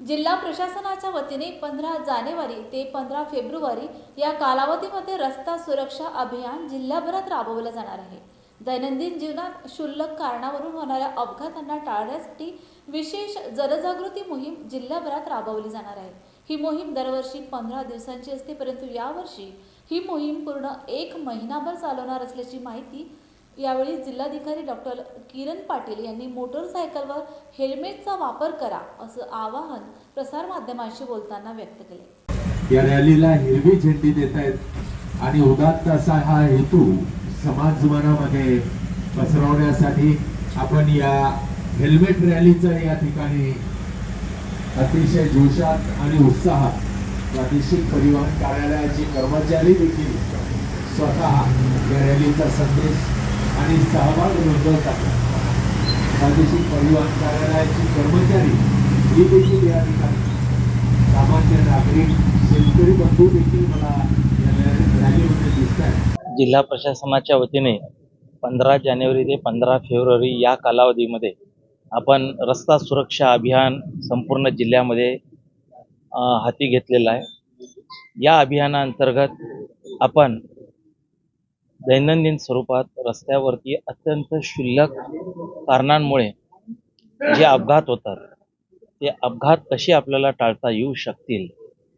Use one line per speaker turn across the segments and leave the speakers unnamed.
जिल्हा प्रशासनाच्या वतीने पंधरा जानेवारी ते पंधरा फेब्रुवारी या कालावधीमध्ये रस्ता सुरक्षा अभियान जिल्हाभरात राबवलं जाणार आहे. दैनंदिन जीवनात क्षुल्लक कारणावरून होणाऱ्या अपघातांना टाळण्यासाठी विशेष जनजागृती मोहीम जिल्हाभरात राबवली जाणार आहे. ही मोहीम दरवर्षी पंधरा दिवसांची असते परंतु यावर्षी ही मोहीम पूर्ण एक महिनाभर चालवणार असल्याची माहिती यावेळी जिल्हाधिकारी डॉक्टर किरण पाटील यांनी मोटरसायकलवर हेल्मेटचा वापर करा असं आवाहन प्रसारमाध्यमांशी बोलताना व्यक्त केले.
या रॅलीला हिरवी झेंडी देत आहेत आणि उदात्त असा हा हेतू समाज जीवनामध्ये पसरवण्यासाठी आपण या हेल्मेट रॅलीचं या ठिकाणी अतिशय जोशात आणि उत्साहात प्रादेशिक परिवहन कार्यालयाचे कर्मचारी देखील स्वतः या रॅलीचा संदेश आणि सहभाग नोंदवतात प्रादेशिक परिवहन कार्यालयाचे कर्मचारी हे देखील या ठिकाणी. सामान्य नागरिक शेतकरी बंधू देखील मला या रॅलीमध्ये दिसत आहेत
जिल्हा प्रशासनाच्या वतीने पंधरा जानेवारी ते पंधरा फेब्रुवारी या कालावधीमध्ये आपण रस्ता सुरक्षा अभियान संपूर्ण जिल्ह्यामध्ये हाती घेतलेलं आहे. या अभियानाअंतर्गत आपण दैनंदिन स्वरूपात रस्त्यावरती अत्यंत क्षुल्लक कारणांमुळे जे अपघात होतात ते अपघात कसे आपल्याला टाळता येऊ शकतील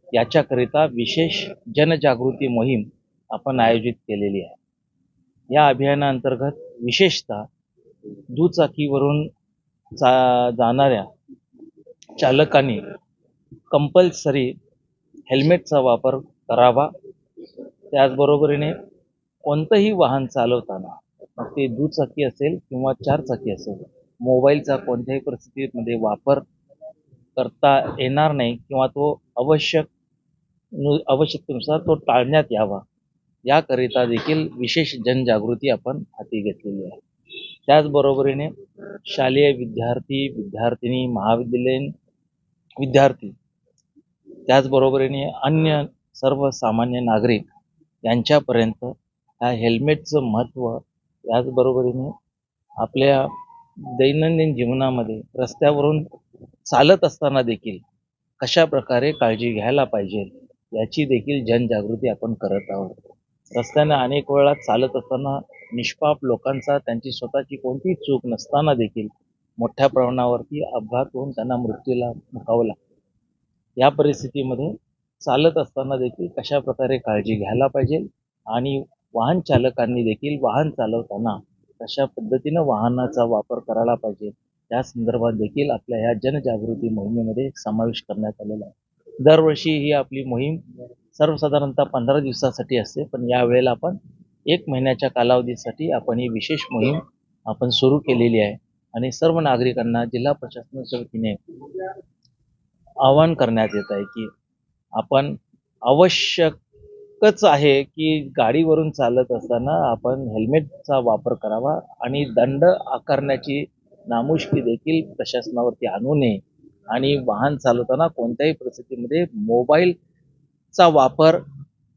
याच्याकरिता विशेष जनजागृती मोहीम आपण आयोजित केलेली आहे. या अभियानाअंतर्गत विशेषतः दुचाकीवरून जा जाणाऱ्या चालकांनी कंपल्सरी हेल्मेटचा वापर करावा. त्याचबरोबरीने कोणतंही वाहन चालवताना मग ते दुचाकी असेल किंवा चारचाकी असेल मोबाईलचा कोणत्याही परिस्थितीमध्ये वापर करता येणार नाही किंवा तो आवश्यक नु आवश्यकतेनुसार तो टाळण्यात यावा. याकरिता देखील विशेष जनजागृती आपण हाती घेतलेली आहे. त्याचबरोबरीने शालेय विद्यार्थी विद्यार्थिनी महाविद्यालयीन विद्यार्थी त्याचबरोबरीने अन्य सर्वसामान्य नागरिक यांच्यापर्यंत ह्या हेल्मेटचं महत्त्व याचबरोबरीने आपल्या दैनंदिन जीवनामध्ये रस्त्यावरून चालत असताना देखील कशा प्रकारे काळजी घ्यायला पाहिजे याची देखील जनजागृती आपण करत आहोत. रस्त्याने अनेक वेळा चालत असताना निष्पाप लोकांचा त्यांची स्वतःची कोणतीही चूक नसताना देखील मोठ्या प्रमाणावरती अपघात होऊन त्यांना मृत्यूला मुकावं लागतं. या परिस्थितीमध्ये चालत असताना देखील कशा प्रकारे काळजी घ्यायला पाहिजे आणि वाहन चालकांनी देखील वाहन चालवताना कशा पद्धतीनं वाहनाचा वापर करायला पाहिजे? त्या संदर्भात देखील आपल्या ह्या जनजागृती मोहिमेमध्ये समावेश करण्यात आलेला आहे. दरवर्षी ही आपली मोहीम सर्वसाधारणतः पंधरा दिवसासाठी असते पण यावेळेला आपण एक महिन्याच्या कालावधीसाठी आपण ही विशेष मोहीम आपण सुरू केलेली आहे आणि सर्व नागरिकांना जिल्हा प्रशासनाच्या वतीने आवाहन करण्यात येत आहे की आपण आवश्यक एकच आहे की गाडीवरून चालत असताना आपण हेल्मेटचा वापर करावा आणि दंड आकारण्याची नामुष्की देखील प्रशासनावरती आणू नये. आणि वाहन चालवताना कोणत्याही परिस्थितीमध्ये मोबाईलचा वापर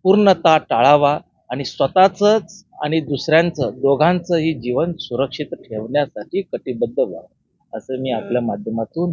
पूर्णतः टाळावा आणि स्वतःचंच आणि दुसऱ्यांचं दोघांचंही जीवन सुरक्षित ठेवण्यासाठी कटिबद्ध व्हावं असं मी आपल्या माध्यमातून